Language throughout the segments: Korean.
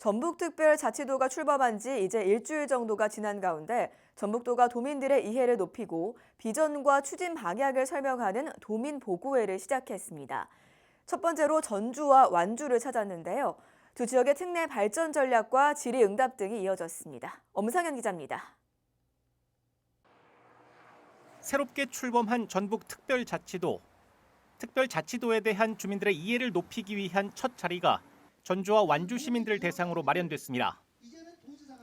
전북특별자치도가 출범한 지 이제 일주일 정도가 지난 가운데 전북도가 도민들의 이해를 높이고 비전과 추진 방향을 설명하는 도민 보고회를 시작했습니다. 첫 번째로 전주와 완주를 찾았는데요. 두 지역의 특례 발전 전략과 질의응답 등이 이어졌습니다. 엄상현 기자입니다. 새롭게 출범한 전북 특별자치도. 특별자치도에 대한 주민들의 이해를 높이기 위한 첫 자리가 전주와 완주 시민들을 대상으로 마련됐습니다.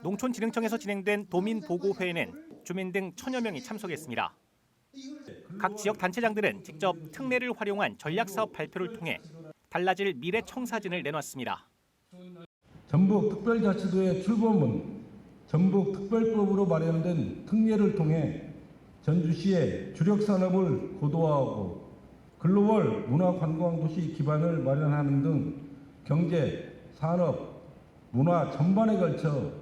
농촌진흥청에서 진행된 도민 보고회에는 주민 등 천여 명이 참석했습니다. 각 지역 단체장들은 직접 특례를 활용한 전략 사업 발표를 통해 달라질 미래 청사진을 내놨습니다. 전북 특별자치도의 출범은 전북 특별법으로 마련된 특례를 통해 전주시의 주력 산업을 고도화하고 글로벌 문화관광도시 기반을 마련하는 등 경제, 산업, 문화 전반에 걸쳐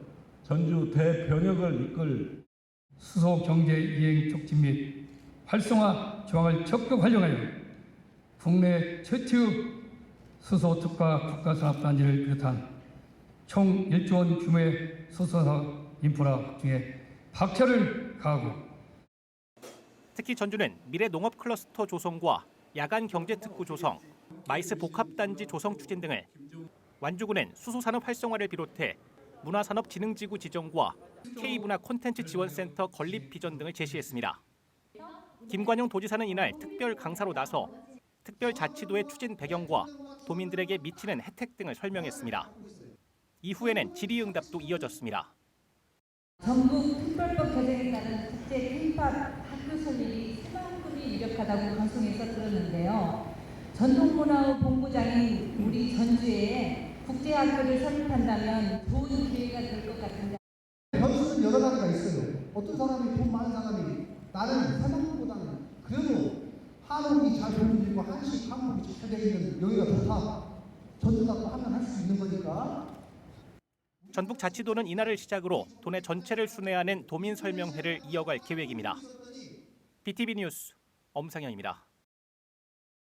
전주 대변혁을 이끌 수소 경제 이행 촉진 및 활성화 조항을 적극 활용하여 국내 최초의 수소 특화 국가산업단지를 비롯한 총 1조 원 규모의 수소산업 인프라 확충에 박차를 가하고 특히 전주는 미래 농업 클러스터 조성과 야간 경제 특구 조성, 마이스 복합단지 조성 추진 등을 완주군은 수소산업 활성화를 비롯해 문화산업진흥지구 지정과 K문화 콘텐츠 지원센터 건립 비전 등을 제시했습니다. 김관영 도지사는 이날 특별 강사로 나서 특별 자치도의 추진 배경과 도민들에게 미치는 혜택 등을 설명했습니다. 이후에는 질의응답도 이어졌습니다. 전북 특별법 개정에 따른 국제 케이팝 학교 설립이 새만큼이 유력하다고 방송에서 들었는데요. 전통문화의 본부장인 우리 전주에 국제학교를 설립한다면 좋은 기회가 될 것 같은데 변수는 여러 가지가 있어요. 어떤 사람이 돈 많은 사람이 나는 새만큼보다는 그래도 한옥이 잘 돌리고 한식 한국이 잘 되어 있는 여기가 좋다. 전주 갖고 하면 할 수 있는 거니까 전북 자치도는 이날을 시작으로 도내 전체를 순회하는 도민 설명회를 이어갈 계획입니다. BTV 뉴스 엄상현입니다.